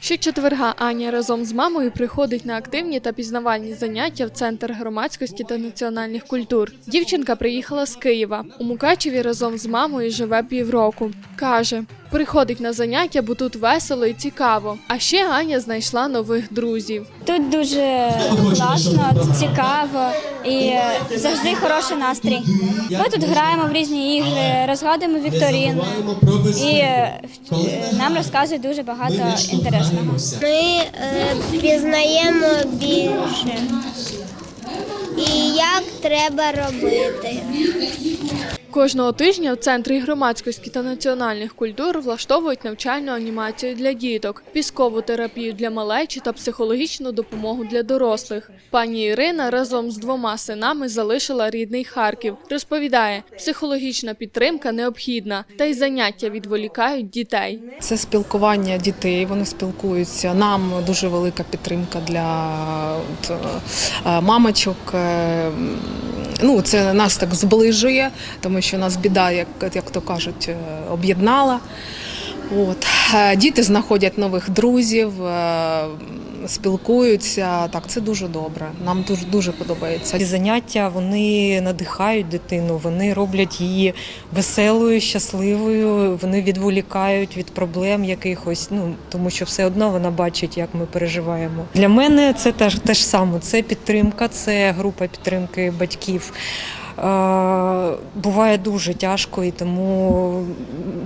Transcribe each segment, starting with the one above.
Щочетверга Аня разом з мамою приходить на активні та пізнавальні заняття в центр громадськості та національних культур. Дівчинка приїхала з Києва. У Мукачеві разом з мамою живе півроку. Каже, приходить на заняття, бо тут весело і цікаво. А ще Аня знайшла нових друзів. Тут дуже класно, цікаво і завжди хороший настрій. Ми тут граємо в різні ігри, розгадуємо вікторини і е, нам розказують дуже багато інтересного. Ми е, пізнаємо більше. І як треба робити. Кожного тижня в центрі громадськості та національних культур влаштовують навчальну анімацію для діток, піскову терапію для малечі та психологічну допомогу для дорослих. Пані Ірина разом з двома синами залишила рідний Харків. Розповідає, психологічна підтримка необхідна, та й заняття відволікають дітей. Це спілкування дітей, вони спілкуються. Нам дуже велика підтримка для е, мамочок. Ну, це нас так зближує, тому що нас біда, як, як то кажуть, е, об'єднала. От. Е, Діти знаходять нових друзів, е, спілкуються. Так, це дуже добре. Нам дуже дуже подобається. Ці заняття вони надихають дитину, вони роблять її веселою, щасливою. Вони відволікають від проблем якихось. Ну тому що все одно вона бачить, як ми переживаємо. Для мене це теж те ж саме. Це підтримка, це група підтримки батьків. Буває дуже тяжко, і тому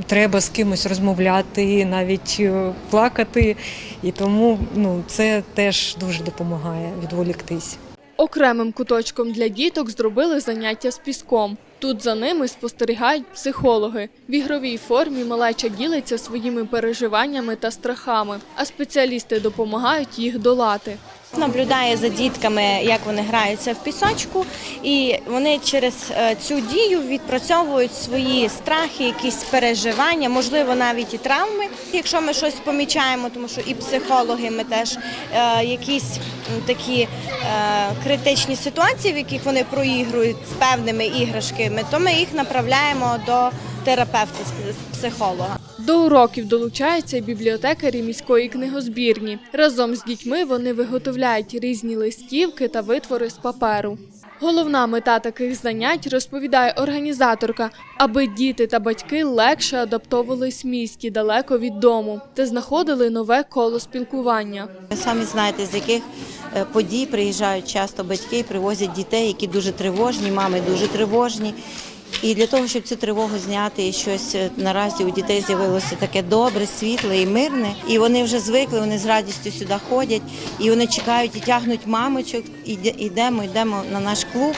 треба з кимось розмовляти, навіть е, плакати. І тому ну, це теж дуже допомагає відволіктись. Окремим куточком для діток зробили заняття з піском. Тут за ними спостерігають психологи. В ігровій формі малеча ділиться своїми переживаннями та страхами, а спеціалісти допомагають їх долати. Наблюдає за дітками, як вони граються в пісочку, і вони через е, цю дію відпрацьовують свої страхи, якісь переживання, можливо, навіть і травми. Якщо ми щось помічаємо, тому що і психологи ми теж е, якісь такі е, критичні ситуації, в яких вони проігрують з певними іграшками, то ми їх направляємо до терапевта, психолога. До уроків долучаються й бібліотекарі міської книгозбірні. Разом з дітьми вони виготовляють різні листівки та витвори з паперу. Головна мета таких занять розповідає організаторка, аби діти та батьки легше адаптовувались в місті далеко від дому та знаходили нове коло спілкування. Ви самі знаєте, з яких е, подій приїжджають часто батьки, і привозять дітей, які дуже тривожні, мами дуже тривожні. І для того, щоб цю тривогу зняти, і щось е, наразі у дітей з'явилося таке добре, світле і мирне. І вони вже звикли, вони з радістю сюди ходять, і вони чекають і тягнуть мамочок. І йдемо, йдемо на наш клуб.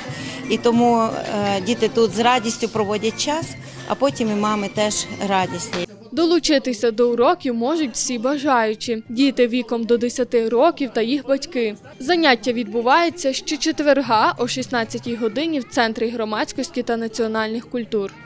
І тому е, діти тут з радістю проводять час, а потім і мами теж радісні. Долучитися до уроків можуть всі бажаючі діти віком до 10 років та їх батьки. Заняття відбувається щочетверга о 16 годині в центрі громадськості та національних культур.